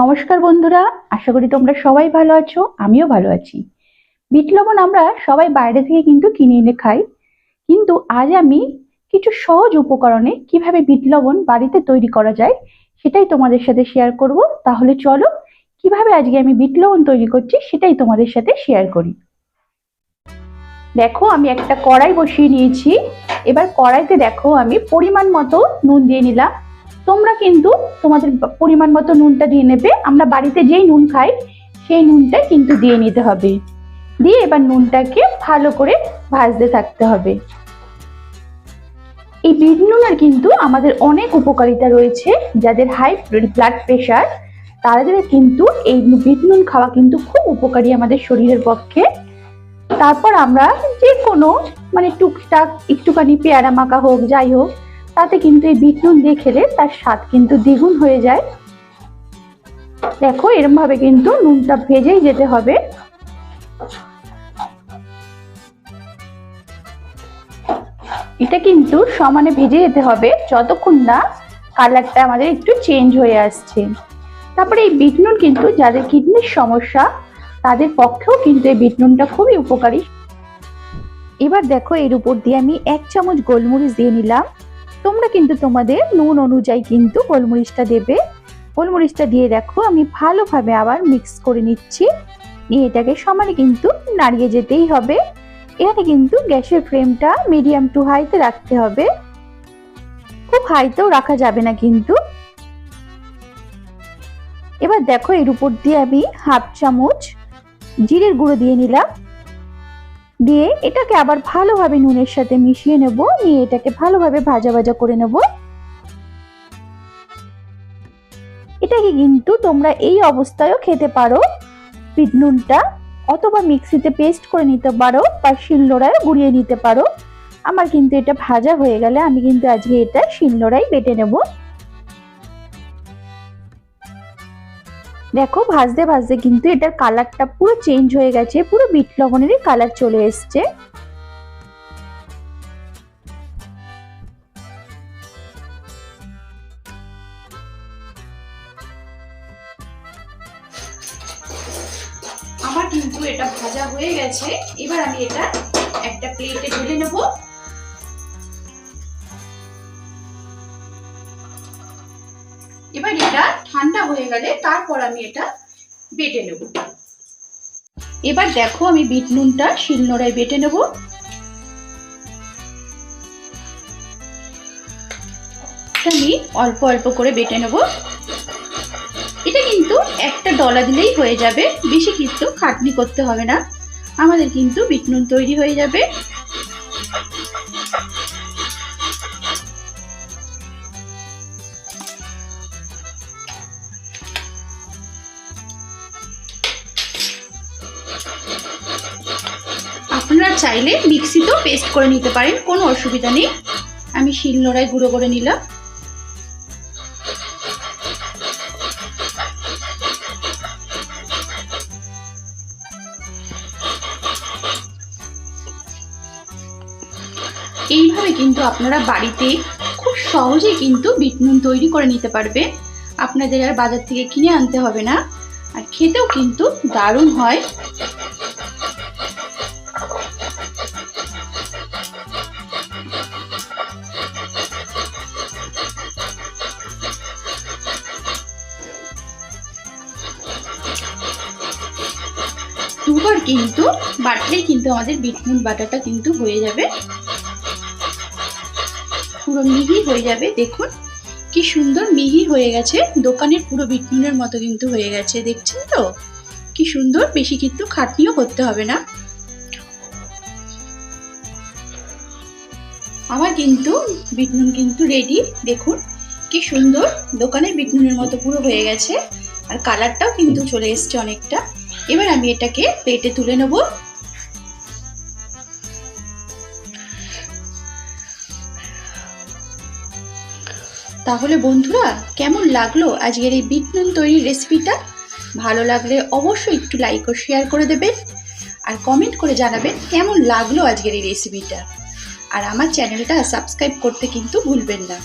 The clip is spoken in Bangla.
নমস্কার বন্ধুরা, আশা করি তোমরা সবাই ভালো আছো, আমিও ভালো আছি। বিট লবণ আমরা সবাই বাইরে থেকে কিন্তু কিনে এনে খাই। কিন্তু আজ আমি কিছু সহজ উপকরণে কীভাবে বিট লবণ বাড়িতে তৈরি করা যায়, সেটাই তোমাদের সাথে শেয়ার করব। তাহলে চলো, কীভাবে আজকে আমি বিট লবণ তৈরি করছি, সেটাই তোমাদের সাথে শেয়ার করি। দেখো, আমি একটা কড়াই বসিয়ে নিয়েছি। এবার কড়াইতে দেখো, আমি পরিমাণ মতো নুন দিয়ে নিলাম। তোমরা কিন্তু তোমাদের পরিমাণ মতো নুনটা দিয়ে নেবে। আমরা বাড়িতে যেই নুন খাই, সেই নুনটা কিন্তু দিয়ে নিতে হবে। দিয়ে এবার নুনটাকে ভালো করে ভাজতে থাকতে হবে। এই বিট নুনের কিন্তু আমাদের অনেক উপকারিতা রয়েছে যাদের হাই ব্লাড প্রেশার তাদের কিন্তু এই বিট নুন খাওয়া কিন্তু খুব উপকারী আমাদের শরীরের পক্ষে। তারপর আমরা যে কোনো মানে টুকটাক একটুখানি পেয়ারা মাখা হোক, যাই হোক তাতে কিন্তু এই বিট নুন দিয়ে খেলে তার স্বাদ কিন্তু দ্বিগুণ হয়ে যায়। দেখো এরম ভাবে কিন্তু নুনটা ভেজেই যেতে হবে। এটা কিন্তু সমানে ভেজে যেতে হবে, যতক্ষণ না কালারটা আমাদের একটু চেঞ্জ হয়ে আসছে। তারপরে এই বিট নুন কিন্তু যাদের কিডনির সমস্যা, তাদের পক্ষেও কিন্তু এই বিট নুনটা খুবই উপকারী। এবার দেখো, এর উপর দিয়ে আমি এক চামচ গোলমরিচ দিয়ে নিলাম। তোমরা কিন্তু তোমাদের নুন অনুযায়ী কিন্তু গোলমরিচটা দেবে। গোলমরিচটা দিয়ে দেখো, আমি ভালোভাবে আবার মিক্স করে নিচ্ছি। নিয়ে এটাকে সমানে কিন্তু নাড়িয়ে যেতেই হবে। এখানে কিন্তু গ্যাসের ফ্লেমটা মিডিয়াম টু হাইতে রাখতে হবে। খুব হাইতেও রাখা যাবে না কিন্তু। এবার দেখো, এর উপর দিয়ে আমি হাফ চামচ জিরের গুঁড়ো দিয়ে নিলাম। দিয়ে এটাকে আবার ভালোভাবে নুনের সাথে মিশিয়ে নেব। নিয়ে এটাকে ভালোভাবে ভাজা ভাজা করে নেব। এটাকে কিন্তু তোমরা এই অবস্থায়ও খেতে পারো। বিট নুনটা অথবা মিক্সিতে পেস্ট করে নিতে পারো বা শিলনোড়ায় গুঁড়িয়ে নিতে পারো। আমার কিন্তু এটা ভাজা হয়ে গেলে আমি কিন্তু আজকে এটা শিলনোড়ায় বেটে নেব। দেখো, ভাজতে ভাজতে কিন্তু এটার কালারটা পুরো চেঞ্জ হয়ে গেছে, পুরো বিট লবণেরই কালার চলে এসছে। আমার কিন্তু এটা ভাজা হয়ে গেছে। এবার আমি এটা একটা প্লেটে ঢেলে নেব। এবার এটা ঠান্ডা হয়ে গেলে তারপর আমি এটা বেটে নেব। এবার দেখো আমি বিট নুনটা শিলনোড়ায় বেটে নেব। আমি অল্প অল্প করে বেটে নেব। এটা কিন্তু একটা ডলা দিলেই হয়ে যাবে, বেশি কিন্তু খাটনি করতে হবে না। আমাদের কিন্তু বিট নুন তৈরি হয়ে যাবে। আপনারা চাইলে মিক্সিতেও পেস্ট করে নিতে পারেন, কোনো অসুবিধা নেই। আমি শিলনোড়ায় গুঁড়ো করে নিলাম। এইভাবে কিন্তু আপনারা বাড়িতে খুব সহজেই কিন্তু বিট তৈরি করে নিতে পারবে। আপনাদের আর বাজার থেকে কিনে আনতে হবে না। খেতেও কিন্তু দারুণ হয়। দুবার কিন্তু বাটলেই কিন্তু আমাদের বিটনুন বাটাটা কিন্তু হয়ে যাবে। পুরো মিহি হয়ে যাবে, দেখুন। কি সুন্দর মিহি হয়ে গেছে। দোকানের পুরো বিটনুনের মতো কিন্তু হয়ে গেছে, দেখছেন তো? কি সুন্দর, বেশি কিন্তু খাটনিও করতে হবে না। আমার কিন্তু বিটনুন কিন্তু রেডি দেখুন। কি সুন্দর, দোকানের বিটনুনের মতো পুরো হয়ে গেছে। আর কালারটাও কিন্তু চলে এসছে অনেকটা। এবার আমি এটাকে প্লেটে তুলে নেব। তাহলে বন্ধুরা, কেমন লাগল আজকের এই বিট নুন তৈরির রেসিপিটা ভালো লাগলে অবশ্যই একটু লাইক ও শেয়ার করে দেবেন আর কমেন্ট করে জানাবেন কেমন লাগল আজকের এই রেসিপিটা আর আমার চ্যানেলটা সাবস্ক্রাইব করতে কিন্তু ভুলবেন না।